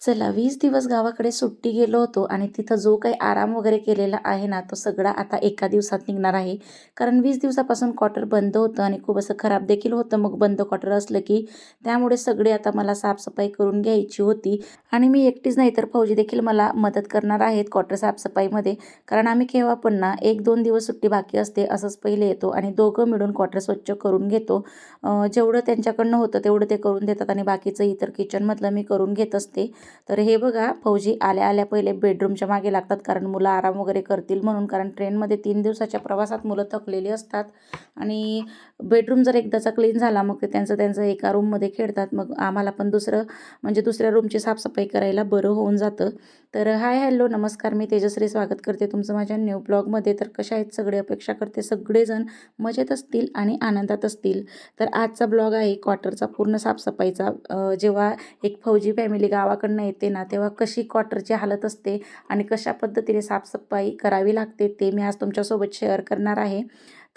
चला वीस दिवस गावाकडे सुट्टी गेलो होतो आणि तिथं जो काही आराम वगैरे केलेला आहे ना तो सगळा आता एका दिवसात निघणार आहे. कारण वीस दिवसापासून क्वार्टर बंद होतं आणि खूप असं खराब देखील होतं. मग बंद क्वार्टर असलं की त्यामुळे सगळे आता मला साफसफाई करून घ्यायची होती. आणि मी एकटीच नाही तर फौजी देखील मला मदत करणार आहेत क्वार्टर साफसफाईमध्ये. कारण आम्ही केव्हा पण ना एक दोन दिवस सुट्टी बाकी असते असंच पहिले येतो आणि दोघं मिळून क्वार्टर स्वच्छ करून घेतो. जेवढं त्यांच्याकडनं होतं तेवढं ते करून देतात आणि बाकीचं इतर किचनमधलं मी करून घेत असते. तर हे बघा फौजी आल्या आल्या पहिले बेडरूमच्या मागे लागतात कारण मुलं आराम वगैरे करतील म्हणून कारण ट्रेनमध्ये तीन दिवसाच्या प्रवासात मुलं थकलेली असतात. आणि बेडरूम जर एकदाचा क्लीन झाला मग ते त्यांचं त्यांचं एका रूममध्ये खेळतात. मग आम्हाला पण दुसरं म्हणजे दुसऱ्या रूमची साफसफाई करायला बरं होऊन जातं. तर हाय हॅलो नमस्कार मी तेजश्री स्वागत करते तुमचं माझ्या न्यू ब्लॉगमध्ये तर कशा आहेत सगळे? अपेक्षा करते सगळेजण मजेत असतील आणि आनंदात असतील. तर आजचा ब्लॉग आहे क्वार्टरचा पूर्ण साफसफाईचा. जेव्हा एक फौजी फॅमिली गावाकडनं येते ना तेव्हा कशी क्वार्टरची हालत असते आणि कशा पद्धतीने साफसफाई करावी लागते ते मी आज तुमच्यासोबत शेअर करणार आहे.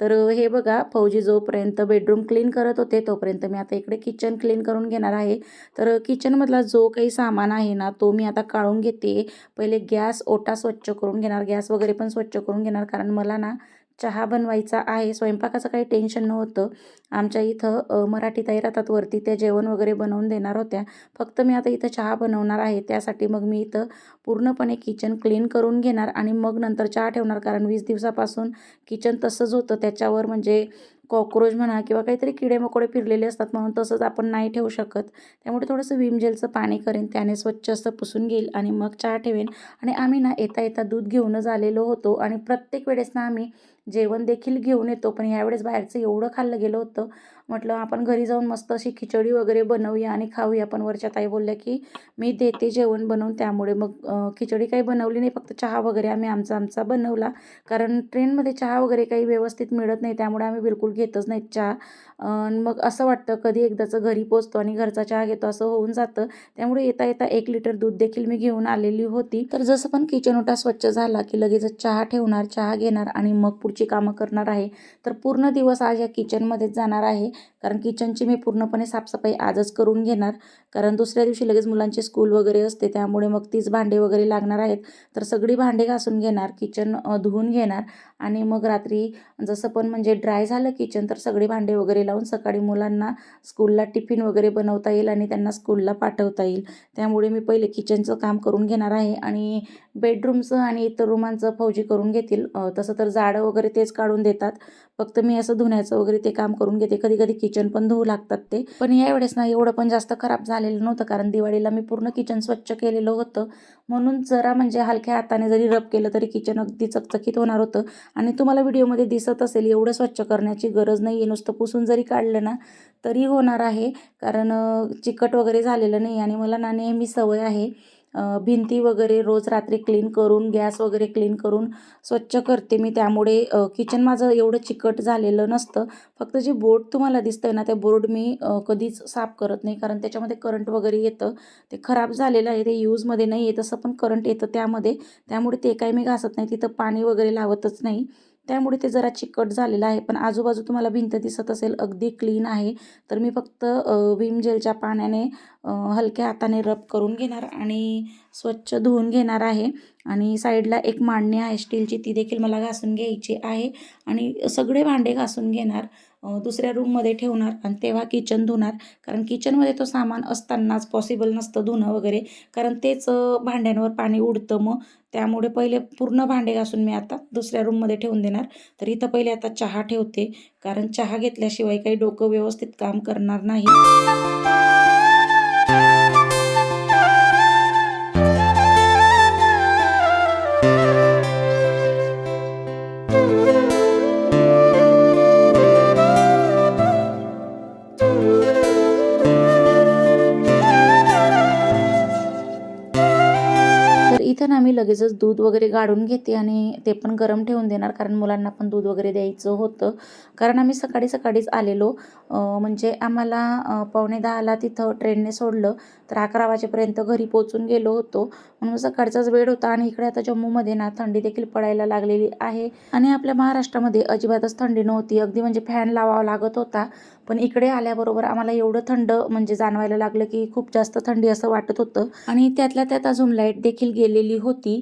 तर हे बघा फौजी जोपर्यंत बेडरूम क्लीन करत होते तोपर्यंत मी आता इकडे किचन क्लीन करून घेणार आहे. तर किचनमधला जो काही सामान आहे ना तो मी आता काढून घेते. पहिले गॅस ओटा स्वच्छ करून घेणार गॅस वगैरे पण स्वच्छ करून घेणार. कारण मला ना चहा बनवायचा आहे स्वयंपाकाचं काही टेन्शन नव्हतं. आमच्या इथं मराठी ताई राहतात वरती त्या जेवण वगैरे बनवून देणार होत्या. फक्त मी आता इथं चहा बनवणार आहे त्यासाठी मग मी इथं पूर्णपणे किचन क्लीन करून घेणार आणि मग नंतर चहा ठेवणार. कारण वीस दिवसापासून किचन तसंच होतं. त्याच्यावर म्हणजे कॉक्रोच म्हणा किंवा काहीतरी किडे मकोडे फिरलेले असतात म्हणून तसंच आपण नाही ठेवू शकत. त्यामुळे थोडंसं विमजेलचं पाणी करेन त्याने स्वच्छ असं पुसून घेईल आणि मग चहा ठेवेन. आणि आम्ही ना येता येता दूध घेऊनच आलेलो होतो आणि प्रत्येक वेळेस ना आम्ही जेवण देखील घेऊन येतो. पण यावेळेस बाहेरचं एवढं खाल्लं गेलं होतं. म्हटलं आपण घरी जाऊन मस्त अशी खिचडी वगैरे बनवूया आणि खाऊया. पण वरच्या ताई बोलल्या की मी देते जेवण बनवून त्यामुळे. मग खिचडी काही बनवली नाही. फक्त चहा वगैरे आम्ही आमचा आमचा बनवला. कारण ट्रेनमध्ये चहा वगैरे काही व्यवस्थित मिळत नाही. त्यामुळे आम्ही बिलकुल घेतच नाहीत चहा. मग असं वाटतं कधी एकदाचं घरी पोचतो आणि घरचा चहा घेतो असं होऊन जातं. त्यामुळे येता येता एक लिटर दूध देखील मी घेऊन आलेली होती. तर जसं पण किचन ओटा स्वच्छ झाला की लगेचच चहा ठेवणार चहा घेणार आणि मग पुढची कामं करणार आहे तर पूर्ण दिवस आज या किचनमध्येच जाणार आहे. कारण किचनची मी पूर्णपणे साफसफाई आजच करून घेणार. कारण दुसऱ्या दिवशी लगेच मुलांची स्कूल वगैरे असते त्यामुळे मग तीच भांडे वगैरे लागणार आहेत. तर सगळी भांडे घासून घेणार किचन धुवून घेणार आणि मग रात्री जसं पण म्हणजे ड्राय झालं किचन तर सगळी भांडे वगैरे लावून सकाळी मुलांना स्कूलला टिफिन वगैरे बनवता येईल आणि त्यांना स्कूलला पाठवता येईल. त्यामुळे मी पहिले किचनचं काम करून घेणार आहे आणि बेडरूमचं आणि इतर रूमांचं फौजी करून घेतील. तसं तर जाडं वगैरे तेच काढून देतात. फक्त मी असं धुण्याचं वगैरे ते काम करून घेते. कधी कधी किचन पण धुवू लागतात ते. पण यावेळेस ना एवढं पण जास्त खराब झालेलं नव्हतं. कारण दिवाळीला मी पूर्ण किचन स्वच्छ केलेलं होतं. म्हणून जरा म्हणजे हलक्या हाताने जरी रब केलं तरी किचन अगदी चकचकीत होणार होतं. आणि तुम्हाला व्हिडिओमध्ये दिसत असेल एवढं स्वच्छ करण्याची गरज नाही आहे नुसतं पुसून जरी काढलं ना तरी होणार आहे. कारण चिकट वगैरे झालेलं नाही. आणि मला ना नेहमी सवय आहे भिंती वगैरे रोज रात्री क्लीन करून गॅस वगैरे क्लीन करून स्वच्छ करते मी. त्यामुळे किचन माझं एवढं चिकट झालेलं नसतं. फक्त जे बोर्ड तुम्हाला दिसतंय ना ते बोर्ड मी कधीच साफ करत नाही. कारण त्याच्यामध्ये करंट वगैरे येतं. ते खराब झालेलं आहे ते यूजमध्ये नाही आहे तसं पण करंट येतं त्यामध्ये. त्यामुळे ते काही मी घासत नाही. तिथं पाणी वगैरे लावतच नाही. त्यामुळे ते जरा चिकट झालेलं आहे. पण आजूबाजू तुम्हाला भिंत दिसत असेल अगदी क्लीन आहे. तर मी फक्त विम जेलच्या पाण्याने हलक्या हाताने रब करून घेणार आणि स्वच्छ धुवून घेणार आहे. आणि साईडला एक मांडणी आहे स्टीलची ती देखील मला घासून घ्यायची आहे. आणि सगळे भांडे घासून घेणार. दुसऱ्या रूममध्ये ठेवणार आणि तेव्हा किचन धुणार. कारण किचनमध्ये तो सामान असतानाच पॉसिबल नसतं धुणं वगैरे. कारण तेच भांड्यांवर पाणी उडतं मग. त्यामुळे पहिले पूर्ण भांडे घासून मी आता दुसऱ्या रूममध्ये ठेवून देणार. तर इथं पहिले आता चहा ठेवते. कारण चहा घेतल्याशिवाय काही डोकं व्यवस्थित काम करणार नाही. आम्ही मी लगेचच दूध वगैरे गाळून घेते आणि ते पण गरम ठेवून देणार कारण मुलांना पण दूध वगैरे द्यायचं होतं. कारण आम्ही सकाळी सकाळीच आलेलो. म्हणजे आम्हाला पावणे दहाला तिथं ट्रेनने सोडलं तर अकरा वाजेपर्यंत घरी पोचून गेलो होतो. म्हणून सकाळचाच वेळ होता आणि इकडे आता जम्मूमध्ये ना थंडी देखील पडायला लागलेली आहे. आणि आपल्या महाराष्ट्रामध्ये अजिबातच थंडी नव्हती. अगदी म्हणजे फॅन लावावा लागत होता. पण इकडे आल्याबरोबर आम्हाला एवढं थंड म्हणजे जाणवायला लागलं की खूप जास्त थंडी असं वाटत होतं. आणि त्यातल्या त्यात अजून लाइट देखील गेलेली होती.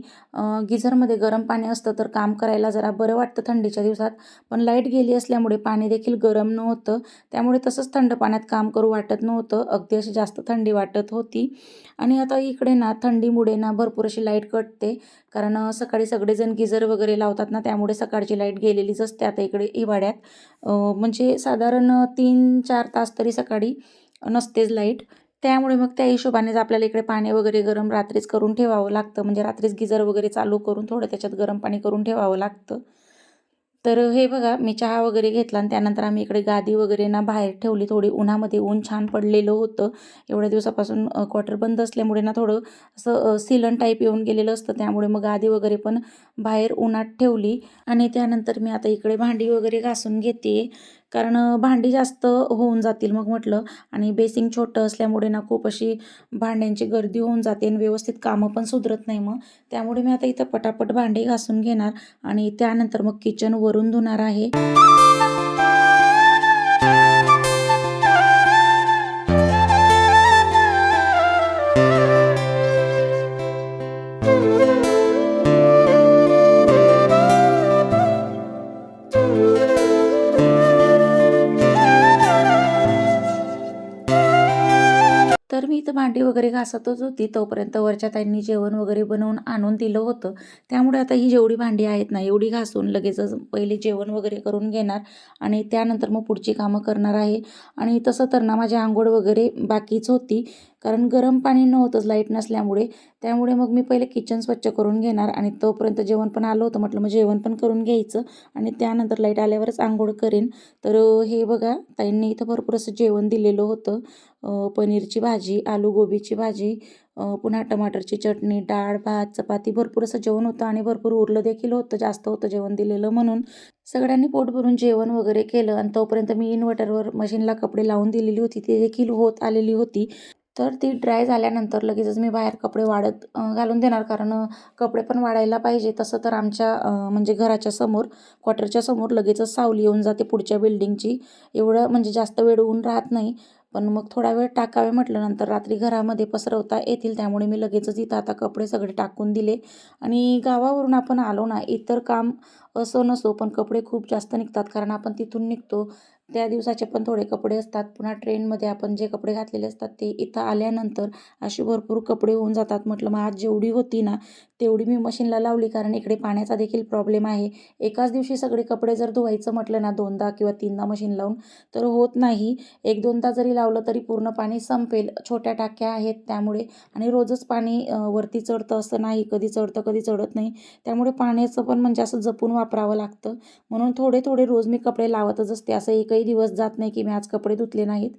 गिझरमध्ये गरम पाणी असतं तर काम करायला जरा बरं वाटतं थंडीच्या दिवसात. पण लाइट गेली असल्यामुळे पाणी देखील गरम नव्हतं. त्यामुळे तसंच थंड पाण्यात काम करू वाटत नव्हतं. अगदी अशी जास्त थंडी वाटत होती. आणि आता इकडे ना थंडीमुळे ना भरपूर अशी लाइट कटते. कारण सकाळी सगळेजण गिझर वगैरे लावतात ना त्यामुळे सकाळची लाइट गेलेलीच असते आता इकडे हिवाळ्यात. म्हणजे साधारण तीन चार तास तरी सकाळी नसतेच लाइट. त्यामुळे मग त्या हिशोबानेच आपल्याला इकडे पाणी वगैरे गरम रात्रीच करून ठेवावं लागतं. म्हणजे रात्रीच गिझर वगैरे चालू करून थोडं त्याच्यात गरम पाणी करून ठेवावं लागतं. तर हे बघा मी चहा वगैरे घेतला आणि त्यानंतर आम्ही इकडे गादी वगैरे ना बाहेर ठेवली. थोडी उन्हामध्ये ऊन छान पडलेलं होतं. एवढ्या दिवसापासून क्वार्टर बंद असल्यामुळे ना थोडं असं सिलन टाईप येऊन गेलेलं असतं. त्यामुळे मग गादी वगैरे पण बाहेर उन्हात ठेवली. आणि त्यानंतर मी आता इकडे भांडी वगैरे घासून घेते कारण भांडी जास्त होऊन जातील मग म्हटलं. आणि बेसिंग छोटं असल्यामुळे ना खूप अशी भांड्यांची गर्दी होऊन जाते आणि व्यवस्थित कामं पण सुधरत नाही मग. त्यामुळे मी आता इथं पटापट भांडी घासून घेणार आणि त्यानंतर मग किचन वरून धुणार आहे. भांडी वगैरे घासतच होती. तोपर्यंत वरच्या ताईंनी जेवण वगैरे बनवून आणून दिलं होतं. त्यामुळे आता ही जेवढी भांडी आहेत ना एवढी घासून लगेचच पहिले जेवण वगैरे करून घेणार आणि त्यानंतर मग पुढची कामं करणार आहे. आणि तसं तर ना माझी आंघोळ वगैरे बाकीच होती. कारण गरम पाणी नव्हतंच लाइट नसल्यामुळे. त्यामुळे मग मी पहिले किचन स्वच्छ करून घेणार आणि तोपर्यंत जेवण पण आलं होतं. म्हटलं मग जेवण पण करून घ्यायचं आणि त्यानंतर लाइट आल्यावरच आंघोळ करेन. तर हे बघा ताईंनी इथं भरपूर असं जेवण दिलेलं होतं. पनीरची भाजी आलू गोबीची भाजी पुन्हा टमाटरची चटणी डाळ भात चपाती भरपूर असं जेवण होतं आणि भरपूर उरलं देखील होतं जास्त होतं जेवण दिलेलं म्हणून. सगळ्यांनी पोट भरून जेवण वगैरे केलं आणि तोपर्यंत मी इन्व्हर्टरवर मशीनला कपडे लावून दिलेली होती. ती देखील होत आलेली होती. तर ती ड्राय झाल्यानंतर लगेचच मी बाहेर कपडे वाढत घालून देणार. कारण कपडे पण वाळायला पाहिजे. तसं तर आमच्या म्हणजे घराच्या समोर क्वार्टरच्या समोर लगेचच सावली येऊन जाते पुढच्या बिल्डिंगची एवढं म्हणजे जास्त वेळ ऊन राहत नाही. पण मग थोडा वेळ टाकावे म्हटलं नंतर रात्री घरामध्ये पसरवता येतील. त्यामुळे मी लगेचच इथं आता कपडे सगळे टाकून दिले. आणि गावावरून आपण आलो ना इतर काम असो नसो पण कपडे खूप जास्त निघतात. कारण आपण तिथून निघतो. त्या दिवसाचे पण थोडे कपडे असतात. पुन्हा ट्रेनमध्ये आपण जे कपडे घातलेले असतात ते इथं आल्यानंतर अशी भरपूर कपडे होऊन जातात. म्हटलं मग आज जेवढी होती ना तेवढी मी मशीनला लावली कारण इकडे पाण्याचा देखील प्रॉब्लेम आहे. एकाच दिवशी सगळे कपडे जर धुवायचं म्हटलं ना दोनदा किंवा तीनदा मशीन लावून तर होत नाही. एक दोनदा जरी लावलं तरी पूर्ण पाणी संपेल. छोट्या टाक्या आहेत त्यामुळे आणि रोजच पाणी वरती चढतं असं नाही. कधी चढतं कधी चढत नाही. त्यामुळे पाण्याचं पण म्हणजे असं जपून वापरावं लागतं. म्हणून थोडे थोडे रोज मी कपडे लावतच असते. असं एकही दिवस जात नाही की मी आज कपडे धुतले नाहीत.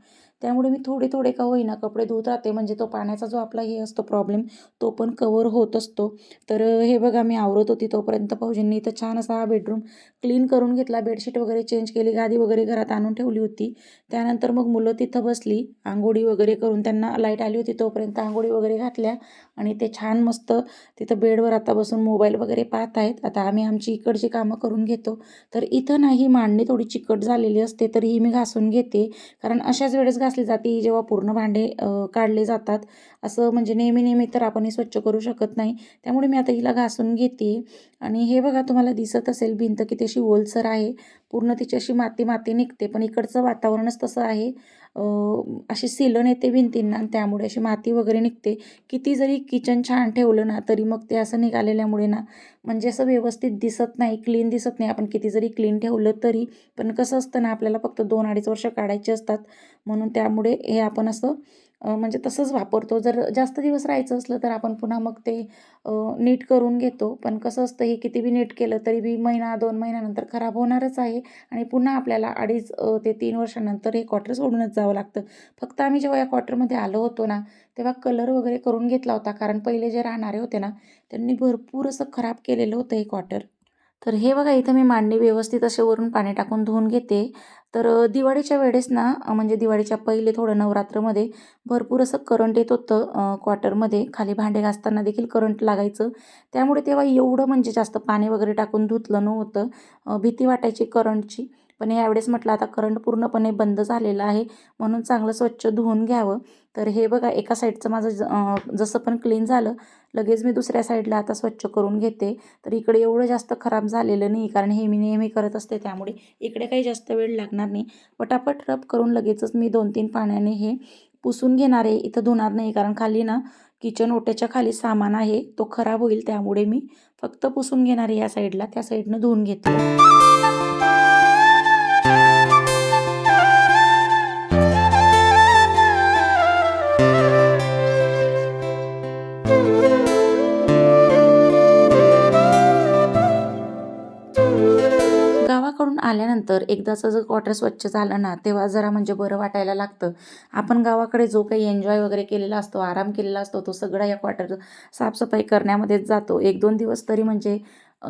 त्यामुळे मी थोडे थोडे का होईना कपडे धुत राहते. म्हणजे तो पाण्याचा जो आपला हे असतो प्रॉब्लेम तो पण कवर होत असतो. तर हे बघा मी आवरत होती तोपर्यंत भाऊजींनी इथं छान असा हा बेडरूम क्लीन करून घेतला. बेडशीट वगैरे चेंज केली गादी वगैरे घरात आणून ठेवली होती. त्यानंतर मग मुलं तिथं बसली. आंघोळी वगैरे करून त्यांना लाइट आली होती. तोपर्यंत आंघोळी वगैरे घातल्या. आणि ते छान मस्त तिथं बेडवर आता बसून मोबाईल वगैरे पाहत आहेत. आता आम्ही आमची इकडची कामं करून घेतो. तर इथं नाही मांडणी थोडी चिकट झालेली असते तर ही मी घासून घेते. कारण अशाच वेळेस घासली जाते जेव्हा पूर्ण भांडे काढले जातात. असं म्हणजे नेहमी नेहमी तर आपण हे स्वच्छ करू शकत नाही. त्यामुळे मी आता हिला घासून घेते. आणि हे बघा तुम्हाला दिसत असेल भिंत की तशी ओलसर आहे. पूर्ण तिची अशी माती माती निघते पण इकडचं वातावरणच तसं आहे. असे अशी सिलन येते भिंतींना आणि त्यामुळे अशी माती वगैरे निघते. किती जरी किचन छान ठेवलं ना तरी मग ते असं निघालेल्यामुळे ना म्हणजे असं व्यवस्थित दिसत नाही क्लीन दिसत नाही. आपण किती जरी क्लीन ठेवलं तरी पण कसं असतं ना आपल्याला फक्त दोन अडीच वर्ष काढायचे असतात. म्हणून त्यामुळे हे आपण असं म्हणजे तसंच वापरतो. जर जास्त दिवस राहायचं असलं तर आपण पुन्हा मग ते नीट करून घेतो. पण कसं असतं हे किती बी नीट केलं तरी बी महिना दोन महिन्यानंतर खराब होणारच आहे आणि पुन्हा आपल्याला अडीच ते तीन वर्षानंतर हे क्वार्टर सोडूनच जावं लागतं. फक्त आम्ही जेव्हा या क्वार्टरमध्ये आलो होतो ना तेव्हा कलर वगैरे करून घेतला होता. कारण पहिले जे राहणारे होते ना त्यांनी भरपूर असं खराब केलेलं होतं हे क्वार्टर. तर हे बघा इथं मी मांडणी व्यवस्थित असे वरून पाणी टाकून धुवून घेते. तर दिवाळीच्या वेळेस ना म्हणजे दिवाळीच्या पहिले थोडं नवरात्रमध्ये भरपूर असं करंट येत होतं क्वार्टरमध्ये. खाली भांडे घासताना देखील करंट लागायचं. त्यामुळे तेव्हा एवढं म्हणजे जास्त पाणी वगैरे टाकून धुतलं नव्हतं. भीती वाटायची करंटची. पण यावेळेस म्हटलं आता करंट पूर्णपणे बंद झालेलं आहे म्हणून चांगलं स्वच्छ धुवून घ्यावं. तर हे बघा एका साईडचं माझं ज जसं पण क्लीन झालं लगेच मी दुसऱ्या साईडला आता स्वच्छ करून घेते. तर इकडे एवढं जास्त खराब झालेलं नाही कारण हे मी नेहमी करत असते त्यामुळे इकडे काही जास्त वेळ लागणार नाही. पटापट रब करून लगेचच मी दोन तीन पाण्याने हे पुसून घेणार आहे. इथं धुणार नाही कारण खाली ना किचन ओट्याच्या खाली सामान आहे तो खराब होईल त्यामुळे मी फक्त पुसून घेणार आहे या साईडला त्या साईडनं धुवून घेते आल्यानंतर एकदाचं जर क्वार्टर स्वच्छ झालं ना तेव्हा जरा म्हणजे बरं वाटायला लागतं. आपण गावाकडे जो काही एन्जॉय वगैरे केलेला असतो आराम केलेला असतो तो सगळा या क्वार्टर साफसफाई करण्यामध्येच जातो. एक दोन दिवस तरी म्हणजे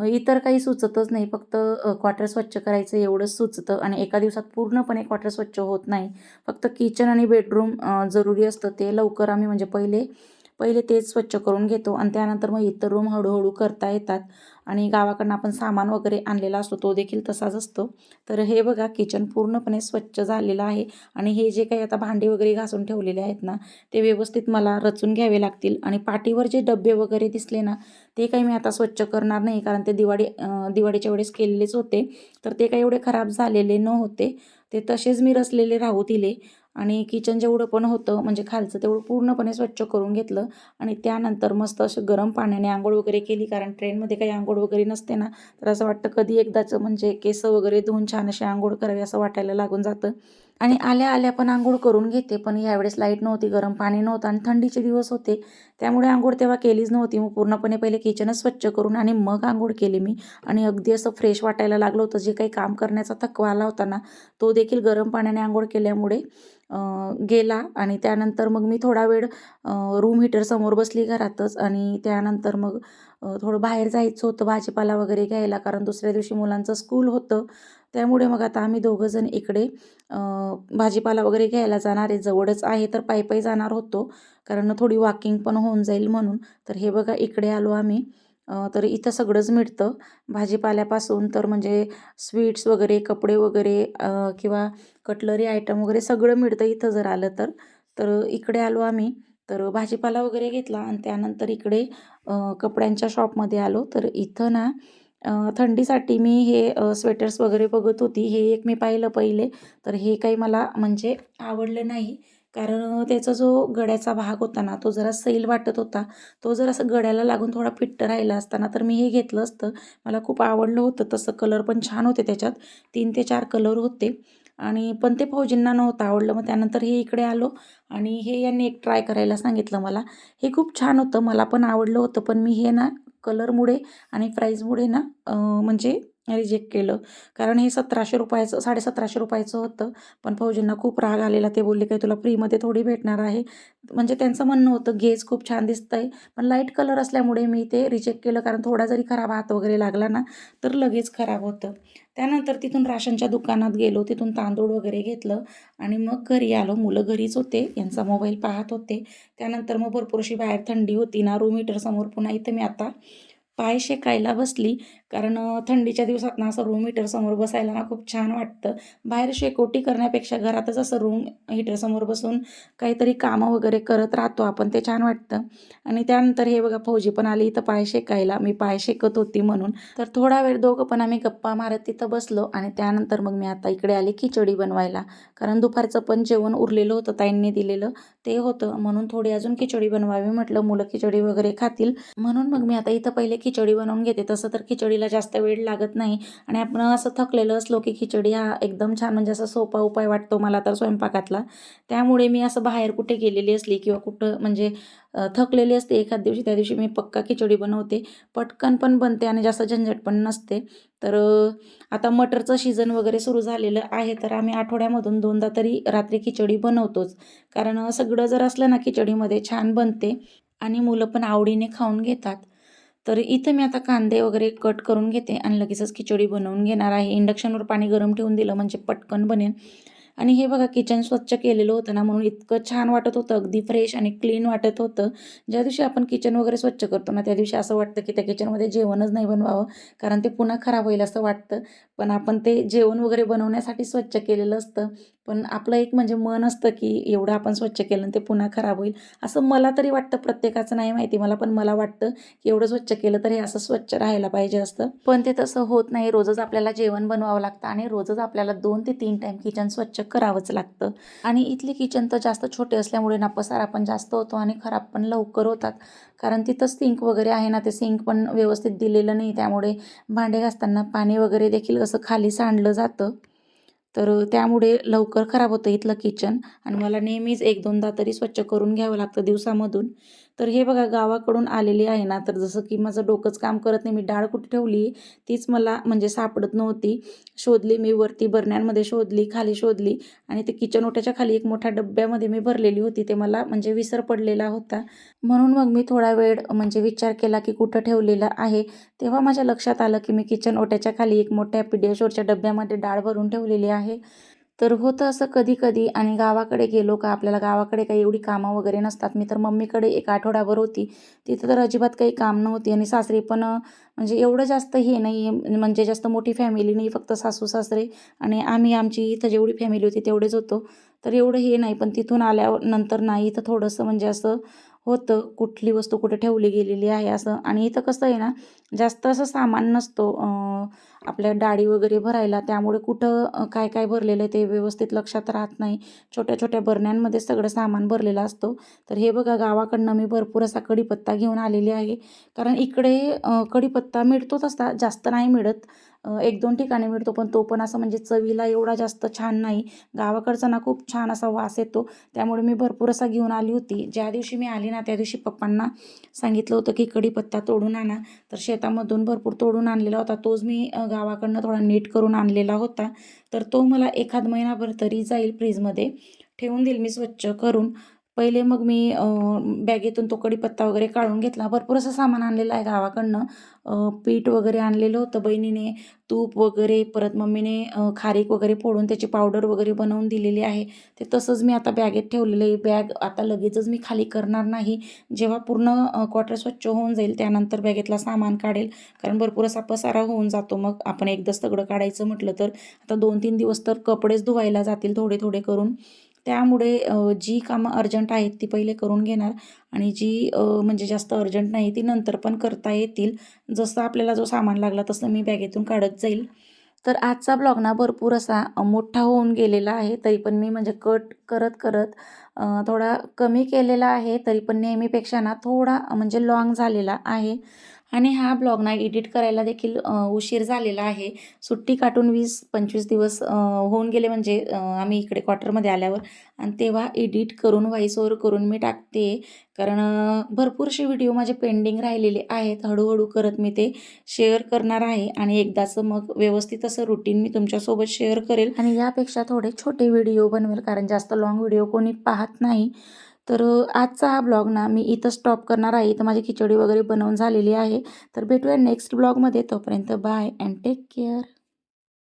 इतर काही सुचतच नाही. फक्त क्वार्टर स्वच्छ करायचं एवढंच सुचतं आणि एका दिवसात पूर्णपणे क्वार्टर स्वच्छ होत नाही. फक्त किचन आणि बेडरूम जरुरी असतं. ते लवकर आम्ही म्हणजे पहिले पहिले तेच स्वच्छ करून घेतो आणि त्यानंतर मग इतर रूम हळूहळू करता येतात. आणि गावाकडनं आपण सामान वगैरे आणलेला असतो तो देखील तसाच असतो. तर हे बघा किचन पूर्णपणे स्वच्छ झालेलं आहे. आणि हे जे काही आता भांडी वगैरे घासून ठेवलेले आहेत ना ते व्यवस्थित मला रचून घ्यावे लागतील. आणि पाठीवर जे डबे वगैरे दिसले ना ते काही मी आता स्वच्छ करणार नाही कारण ते दिवाळी दिवाळीच्या वेळेस केलेलेच होते. तर ते काही एवढे खराब झालेले न होते ते तसेच मी रचलेले राहू दिले. आणि किचन जेवढं पण होतं म्हणजे खालचं तेवढं पूर्णपणे स्वच्छ करून घेतलं. आणि त्यानंतर मस्त असं गरम पाण्याने आंघोळ वगैरे केली कारण ट्रेनमध्ये काही आंघोळ वगैरे नसते ना तर असं वाटतं कधी एकदाचं म्हणजे केस वगैरे धुवून छान अशी आंघोळ करावी असं वाटायला लागून जातं. आणि आल्या आल्या पण आंघोळ करून घेते पण यावेळेस लाइट नव्हती गरम पाणी नव्हतं आणि थंडीचे दिवस होते. त्यामुळे आंघोळ तेव्हा केलीच नव्हती. मग पूर्णपणे पहिले किचनच स्वच्छ करून आणि मग आंघोळ केली मी. आणि अगदी असं फ्रेश वाटायला लागलं होतं. जे काही काम करण्याचा थकवा आला होता ना तो देखील गरम पाण्याने आंघोळ केल्यामुळे गेला. आणि त्यानंतर मग मी थोडा वेळ रूम हीटर समोर बसली घरातच. आणि त्यानंतर मग थोडं बाहेर जायचं होतं भाजीपाला वगैरे घ्यायला. कारण दुसऱ्या दिवशी मुलांचं स्कूल होतं. त्यामुळे मग आता आम्ही दोघंजण इकडे भाजीपाला वगैरे घ्यायला जाणार आहे. जवळच आहे तर पायी पायी जाणार होतो. कारण थोडी वॉकिंग पण होऊन जाईल म्हणून. तर हे बघा इकडे आलो आम्ही. तर इथं सगळंच मिळतं. भाजीपाल्यापासून तर म्हणजे स्वीट्स वगैरे कपडे वगैरे किंवा कटलरी आयटम वगैरे सगळं मिळतं इथं जर आलं तर. तर इकडे आलो आम्ही. तर भाजीपाला वगैरे घेतला आणि त्यानंतर इकडे कपड्यांच्या शॉपमध्ये आलो. तर इथं ना थंडीसाठी मी हे स्वेटर्स वगैरे बघत होती. हे एक मी पाहिलं पहिले तर हे काही मला म्हणजे आवडलं नाही. कारण त्याचा जो गड्याचा भाग होता ना तो जरा सैल वाटत होता. तो जर असं गड्याला लागून थोडा फिट्ट राहिला असताना तर मी हे घेतलं असतं. मला खूप आवडलं होतं. तसं कलर पण छान होते त्याच्यात. तीन ते चार कलर होते. आणि पण ते फौजींना नव्हतं आवडलं. मग त्यानंतर हे इकडे आलो आणि हे यांनी एक ट्राय करायला सांगितलं मला. हे खूप छान होतं. मला पण आवडलं होतं. पण मी हे ना कलरमुळे आणि प्राईजमुळे ना म्हणजे रिजेक्ट केलं. कारण हे सतराशे रुपयाचं साडेसतराशे रुपयाचं होतं. पण फौजींना खूप राग आलेला. ते बोलले काही तुला फ्रीमध्ये थोडी भेटणार आहे? म्हणजे त्यांचं म्हणणं होतं गेज खूप छान दिसतंय पण लाइट कलर असल्यामुळे मी ते रिजेक्ट केलं. कारण थोडा जरी खराब हात वगैरे लागला ना तर लगेच खराब होतं. त्यानंतर तिथून राशनच्या दुकानात गेलो. तिथून तांदूळ वगैरे घेतलं. आणि मग घरी आलो. मुलं घरीच होते. यांचा मोबाईल पाहत होते. त्यानंतर मग भरपूरशी बाहेर थंडी होती ना. रूम हिटरसमोर पुन्हा इथं मी आता पाय शेकायला बसली. कारण थंडीच्या दिवसात ना असं रूम हीटरसमोर बसायला ना खूप छान वाटतं. बाहेर शेकोटी करण्यापेक्षा घरातच असं रूम हीटरसमोर बसून काहीतरी कामं वगैरे करत राहतो आपण ते छान वाटतं. आणि त्यानंतर हे बघा फौजी पण आली इथं पाय शेकायला. मी पाय शेकत होती म्हणून. तर थोडा वेळ दोघं पण आम्ही गप्पा मारत तिथं बसलो आणि त्यानंतर मग मी आता इकडे आले खिचडी बनवायला. कारण दुपारचं पण जेवण उरलेलं होतं ताईंनी दिलेलं. ते होतं. म्हणून थोडी अजून खिचडी बनवावी म्हटलं. मुलं खिचडी वगैरे खातील. म्हणून मग मी आता इथं पहिले खिचडी बनवून घेते. तसं तर खिचडीला जास्त वेळ लागत नाही. आणि आपण असं थकलेलं असलो की खिचडी हा एकदम छान म्हणजे असा सोपा उपाय वाटतो मला तर स्वयंपाकातला. त्यामुळे मी असं बाहेर कुठे गेलेली असली किंवा कुठं म्हणजे थकलेली असते एखाद दिवशी त्या दिवशी मी पक्का खिचडी बनवते. पटकन पण बनते आणि जास्त झंझट पण नसते. तर आता मटरचं सीझन वगैरे सुरू झालेलं आहे तर आम्ही आठवड्यामधून दोनदा तरी रात्री खिचडी बनवतोच. कारण सगळं जर असलं ना खिचडीमध्ये छान बनते आणि मुलं पण आवडीने खाऊन घेतात. तर इथं मी आता कांदे वगैरे कट करून घेते आणि लगेचच खिचडी बनवून घेणार आहे. इंडक्शनवर पाणी गरम ठेवून दिलं म्हणजे पटकन बनेल. आणि हे बघा किचन स्वच्छ केलेलं होतं ना म्हणून इतकं छान वाटत होतं अगदी फ्रेश आणि क्लीन वाटत होतं. ज्या दिवशी आपण किचन वगैरे स्वच्छ करतो ना त्या दिवशी असं वाटतं की त्या किचनमध्ये जेवणच नाही बनवावं कारण ते पुन्हा खराब होईल असं वाटतं. पण आपण ते जेवण वगैरे बनवण्यासाठी स्वच्छ केलेलं असतं. पण आपलं एक म्हणजे मन असतं की एवढं आपण स्वच्छ केलं आणि ते पुन्हा खराब होईल. असं मला तरी वाटतं प्रत्येकाचं नाही माहिती. मला पण मला वाटतं की एवढं स्वच्छ केलं तर हे असं स्वच्छ राहायला पाहिजे असतं. पण ते तसं होत नाही. रोजच आपल्याला जेवण बनवावं लागतं आणि रोजच आपल्याला दोन ते तीन टाईम किचन स्वच्छ करावंच लागतं. आणि इथले किचन तर जास्त छोटे असल्यामुळे ना पसारा पण जास्त होतो आणि खराब पण लवकर होतात. कारण तिथं सिंक वगैरे आहे ना ते सिंक पण व्यवस्थित दिलेलं नाही. त्यामुळे भांडे घासताना पाणी वगैरे देखील असं खाली सांडलं जातं. तर त्यामुळे लवकर खराब होतं इथलं किचन आणि मला नेहमीच एक दोनदा तरी स्वच्छ करून घ्यावं लागतं दिवसामधून. तर हे बघा गावाकडून आलेली आहे ना तर जसं की माझं डोकंच काम करत नाही. मी डाळ कुठे ठेवली? तीच मला म्हणजे सापडत नव्हती. शोधली मी वरती बरण्यांमध्ये शोधली खाली शोधली आणि ते किचन ओट्याच्या खाली एक मोठ्या डब्यामध्ये मी भरलेली होती. ते मला म्हणजे विसर पडलेला होता. म्हणून मग मी थोडा वेळ म्हणजे विचार केला की कुठं ठेवलेलं आहे? तेव्हा माझ्या लक्षात आलं की मी किचन ओट्याच्या खाली एक मोठ्या पिडियाशोरच्या डब्यामध्ये डाळ भरून ठेवलेली आहे. तर होतं असं कधी कधी आणि गावाकडे गेलो का आपल्याला गावाकडे काही एवढी कामं वगैरे नसतात. मी तर मम्मीकडे एक आठवडाभर होती. तिथं तर अजिबात काही काम नव्हती आणि सासरी पण म्हणजे एवढं जास्त हे नाही आहे म्हणजे जास्त मोठी फॅमिली नाही फक्त सासू सासरे आणि आम्ही आमची इथं जेवढी फॅमिली होती तेवढेच होतो. तर एवढं हे नाही पण तिथून आल्यावर नंतर नाही इथं थोडंसं म्हणजे असं होतं. कुठली वस्तू कुठे ठेवली गेलेली आहे असं. आणि इथं कसं आहे ना जास्त असं सामान नसतो आपल्या डाळी वगैरे भरायला त्यामुळे कुठं काय काय भरलेलं आहे ते व्यवस्थित लक्षात राहत नाही. छोट्या छोट्या बरण्यांमध्ये सगळं सामान भरलेलं असतो. तर हे बघा गावाकडनं मी भरपूर असा कढीपत्ता घेऊन आलेली आहे. कारण इकडे कढीपत्ता मिळतोच असता जास्त नाही मिळत. एक दोन ठिकाणी मिळतो पण तो पण असं म्हणजे चवीला एवढा जास्त छान नाही. गावाकडचा ना खूप छान असा वास येतो. त्यामुळे मी भरपूर असा घेऊन आली होती. ज्या दिवशी मी आली ना त्या दिवशी पप्पांना सांगितलं होतं की कढीपत्ता तोडून आणा. तर शेतामधून भरपूर तोडून आणलेला होता. तोच मी गावाकडनं थोडा नीट करून आणलेला होता. तर तो मला एखाद महिनाभर तरी जाईल फ्रीजमध्ये. ठेवून देईल मी स्वच्छ करून. पहिले मग मी बॅगेतून तो कढीपत्ता वगैरे काढून घेतला. भरपूर असं सामान आणलेलं आहे गावाकडनं. पीठ वगैरे आणलेलं होतं बहिणीने. तूप वगैरे परत मम्मीने खारीक वगैरे फोडून त्याची पावडर वगैरे बनवून दिलेली आहे. ते तसंच मी आता बॅगेत ठेवलेलं आहे. बॅग आता लगेचच मी खाली करणार नाही. जेव्हा पूर्ण क्वार्टर स्वच्छ होऊन जाईल त्यानंतर बॅगेतला सामान काढेल. कारण भरपूर असा पसारा होऊन जातो मग. आपण एकदा सगळं काढायचं म्हटलं तर. आता दोन तीन दिवस तर कपडेच धुवायला जातील थोडे थोडे करून. त्यामुळे जी कामं अर्जंट आहेत ती पहिले करून घेणार आणि जी म्हणजे जास्त अर्जंट नाही ती नंतर पण करता येतील. जसं आपल्याला जो सामान लागला तसं मी बॅगेतून काढत जाईल. तर आजचा ब्लॉग ना भरपूर असा मोठा होऊन गेलेला आहे तरी पण मी म्हणजे कट करत करत थोडा कमी केलेला आहे तरी पण नेहमीपेक्षा ना थोडा म्हणजे लॉंग झालेला आहे. आणि हा ब्लॉग ना एडिट करायला देखील उशीर झालेला आहे. सुट्टी काटून वीस पंचवीस दिवस होऊन गेले म्हणजे आम्ही इकडे क्वार्टरमध्ये आल्यावर. आणि तेव्हा एडिट करून व्हॉइस ओव्हर करून मी टाकते. कारण भरपूरसे व्हिडिओ माझे पेंडिंग राहिलेले आहेत. हळूहळू करत मी ते शेअर करणार आहे. आणि एकदाचं मग व्यवस्थित असं रुटीन मी तुमच्यासोबत शेअर करेल. आणि यापेक्षा थोडे छोटे व्हिडिओ बनवेल. कारण जास्त लॉंग व्हिडिओ कोणी पाहत नाही. तर आजचा हा ब्लॉग ना मी इथं स्टॉप करणार आहे. इथं माझी खिचडी वगैरे बनवून झालेली आहे. तर भेटूया नेक्स्ट ब्लॉगमध्ये. तोपर्यंत बाय अँड टेक केअर.